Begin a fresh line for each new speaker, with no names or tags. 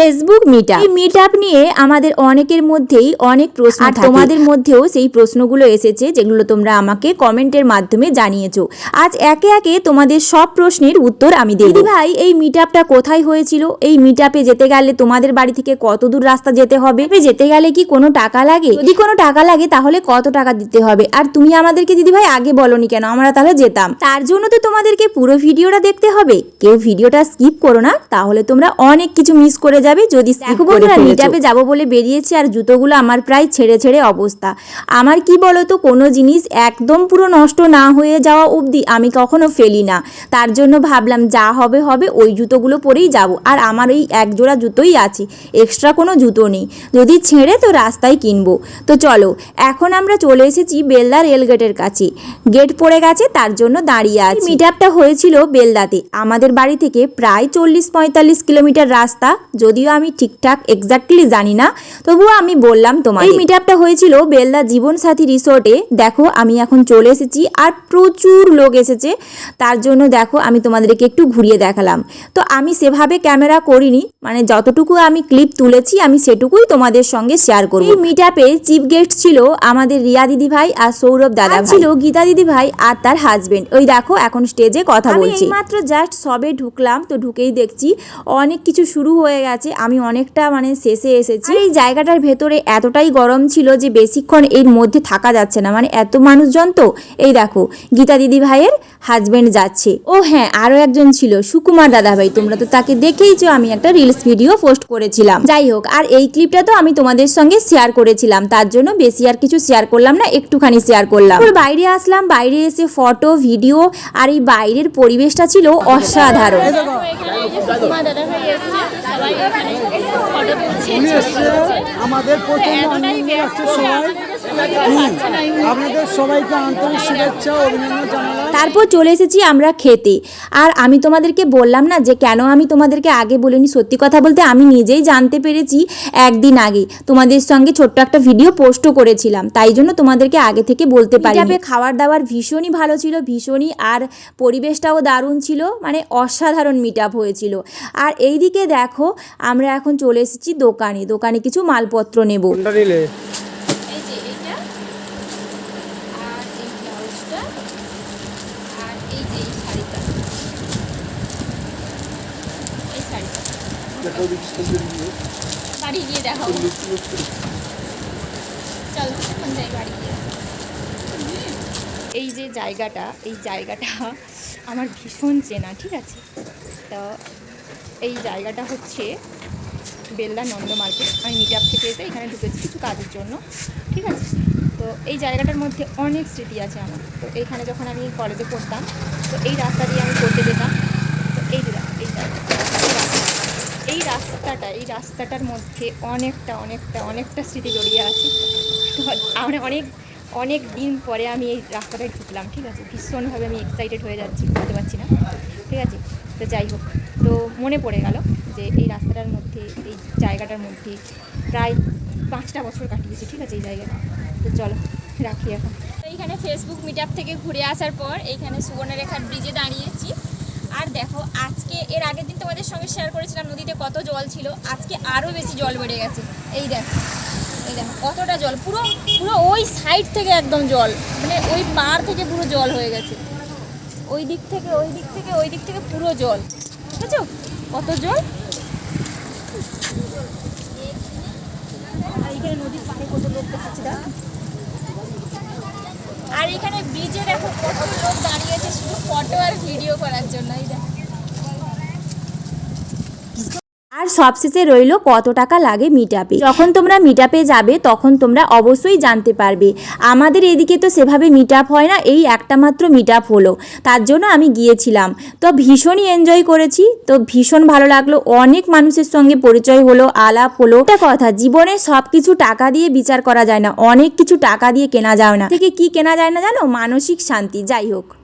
Facebook meet এই meet up নিয়ে আমাদের অনেকের মধ্যেই অনেক প্রশ্ন আর তোমাদের মধ্যেও সেই প্রশ্নগুলো এসেছে যেগুলো তোমরা আমাকে কমেন্টের মাধ্যমে জানিয়েছো। আজ একে একে তোমাদের সব প্রশ্নের উত্তর আমি দেব। ভাই এই মিট আপটা কোথায় হয়েছিল? এই মিট আপে যেতে গেলে তোমাদের বাড়ি থেকে কত দূর রাস্তা যেতে হবে? যেতে গেলে কি কোনো টাকা লাগে? যদি কোনো টাকা লাগে তাহলে কত টাকা দিতে হবে? আর তুমি আমাদেরকে দিদি ভাই আগে বলনি কেন? আমরা তাহলে যেতাম। তার জন্য তো তোমাদেরকে পুরো ভিডিওটা দেখতে হবে। কেউ ভিডিওটা স্কিপ করো না তাহলে তোমরা অনেক কিছু মিস করে যাবে। যদি দেখো বন্ধুরা মিটাপে যাব বলে বেরিয়েছি আর জুতোগুলো আমার প্রায় ছেড়ে ছেড়ে অবস্থা। আমার কি বলো তো কোনো জিনিস একদম পুরো নষ্ট না হয়ে যাওয়া অবধি আমি কখনো ফেলি না। তার জন্য ভাবলাম যা হবে হবে ওই জুতোগুলো পরেই যাব। আর আমার এই এক জোড়া জুতোই আছে এক্সট্রা কোনো জুতো নেই। যদি ছেড়ে তো রাস্তায় কিনবো। তো চলো এখন আমরা চলে এসেছি বেলদা রেলগেটের কাছে। গেট পড়ে গেছে তার জন্য দাঁড়িয়ে আছি। মিট আপটা হয়েছিল বেলদাতে। আমাদের বাড়ি থেকে প্রায় চল্লিশ পঁয়তাল্লিশ কিলোমিটার রাস্তা। যদিও আমি ঠিকঠাক এক্স্যাক্টলি জানি না তবুও আমি বললাম তোমার এই মিট আপটা হয়েছিল বেলদা জীবন সাথী রিসোর্টে। দেখো আমি এখন চলে এসেছি আর প্রচুর লোক এসেছে। তার জন্য দেখো আমি তোমাদেরকে একটু ঘুরিয়ে দেখালাম। তো আমি সেভাবে ক্যামেরা করিনি মানে যতটুকু আমি ক্লিপ তুলেছি আমি সেটুকুই তোমাদের সঙ্গে শেয়ার করব। এই মিট আপে চিফ গেস্ট ছিল আমাদের রিয়া দিদি ভাই আর সৌরভ দাদা ছিল গীতা দিদি ভাই আর তার হাজবেন্ড ওই দেখো এখন স্টেজে কথা বলছি। মাত্র জাস্ট সবে ঢুকলাম তো ঢুকেই দেখছি। অনেক কিছু শুরু হয়ে গেছে। আমি অনেকটা মানে শেষে এসেছি। এই জায়গাটার ভেতরে এতটাই গরম ছিল যে বেশিক্ষণ এর মধ্যে থাকা যাচ্ছে না। মানে এত মানুষজন তো এই দেখো গীতা দিদি ভাইয়ের হাজবেন্ড যাচ্ছে। ও হ্যাঁ আরও একজন ছিল সুকুমার দাদা ভাই তোমরা তো তাকে দেখেইছো আমি একটা রিলস ভিডিও পোস্ট করেছিলাম। যাই হোক আর এই ক্লিপটা তো আমি তোমাদের সঙ্গে শেয়ার করেছিলাম তার জন্য বেশি আর কিছু শেয়ার করলাম না একটুখানি শেয়ার করলাম। বাইরে আসলাম বাইরে এসে ফটো ভিডিও আর এই বাইরের পরিবেশটা ছিল অসাধারণ।
সবাই এখানে ফটো তুলছে।
আমাদের প্রথম
এতটাই ব্যস্ত
সবাই
আপনাদের
সবাইকে আন্তরিক শুভেচ্ছা অভিনন্দন জানালাম।
তারপর চলে এসেছি আমরা খেতে। আর আমি তোমাদেরকে বললাম না যে কেন আমি তোমাদেরকে আগে বলিনি সত্যি কথা বলতে আমি নিজেই জানতে পেরেছি একদিন আগে। তোমাদের সঙ্গে ছোট্ট একটা ভিডিও পোস্টও করেছিলাম তাই জন্য তোমাদেরকে আগে থেকে বলতে পারি খাবার দাবার ভীষণই ভালো ছিল ভীষণই আর পরিবেশটাও দারুণ ছিল মানে অসাধারণ মিট আপ হয়েছিল। আর এইদিকে দেখো আমরা এখন চলে এসেছি দোকানে। দোকানে কিছু মালপত্র নেব
কোনটা নিলে
এই যে এইটা আর এই ব্লাউজটা আর এই যে এই শাড়িটা এই শাড়িটা বাড়ি গিয়ে দেখাবো চল এখন যাই বাড়ি গিয়ে এই যে জায়গাটা, এই জায়গাটা আমার ভীষণ চেনা, ঠিক আছে? তো এই জায়গাটা হচ্ছে বেলদা নন্দ মার্কেট। আমি মিট আপ থেকে এসে এখানে ঢুকেছি কিছু কাজের জন্য। ঠিক আছে? তো এই জায়গাটার মধ্যে অনেক স্মৃতি আছে আমার। তো এইখানে যখন আমি কলেজে পড়তাম, তো এই রাস্তা দিয়ে আমি পড়তে যেতাম। তো এই যে এই এই রাস্তাটা, এই রাস্তাটার মধ্যে অনেকটা অনেকটা অনেকটা স্মৃতি জড়িয়ে আছে। তো আমরা অনেক অনেক দিন পরে আমি এই রাস্তাটায় ঢুকলাম, ঠিক আছে? ভীষণভাবে আমি এক্সাইটেড হয়ে যাচ্ছি বলতে পারছি না। ঠিক আছে? তো যাই হোক, তো মনে পড়ে গেল যে এই মধ্যে, এই জায়গাটার মধ্যে প্রায় পাঁচটা বছর কাটিয়েছি, ঠিক আছে, এই জায়গাটা। তো চলো, রাখি এখন। এইখানে ফেসবুক মিট থেকে ঘুরে আসার পর এইখানে সুবর্ণরেখার ব্রিজে দাঁড়িয়েছি। আর দেখো, আজকে, এর আগের দিন তোমাদের সঙ্গে শেয়ার করেছিলাম নদীতে কত জল ছিল, আজকে আরও বেশি জল বেড়ে গেছে। এই দেখো এই দেখো, কতটা জল, পুরো পুরো ওই সাইড থেকে একদম জল মানে ওই পার থেকে পুরো জল হয়ে গেছে। ওই দিক থেকে, ওই দিক থেকে, ওই দিক থেকে পুরো জল আছে? কত জল? আর এখানে নদীর পানি কত না আর এখানে ব্রিজে দেখো কত লোক দাঁড়িয়েছে শুধু ফটো আর ভিডিও করার জন্য এই দেখো।
আর সবশেষে রইল কত টাকা লাগে মিট আপে যখন তোমরা মিট আপে যাবে, তখন তোমরা অবশ্যই জানতে পারবে। আমাদের এদিকে তো সেভাবে মিট আপ হয় না, এই একটা মাত্র মিট আপ হলো। তার জন্য আমি গিয়েছিলাম। তো ভীষণই এনজয় করেছি। তো ভীষণ ভালো লাগল। অনেক মানুষের সঙ্গে পরিচয় হলো, আলাপ হলো। একটা কথা, জীবনে সব কিছু টাকা দিয়ে বিচার করা যায় না। অনেক কিছু টাকা দিয়ে কেনা যায় না। থেকে কি কেনা যায় না জানো? মানসিক শান্তি। যাই হোক।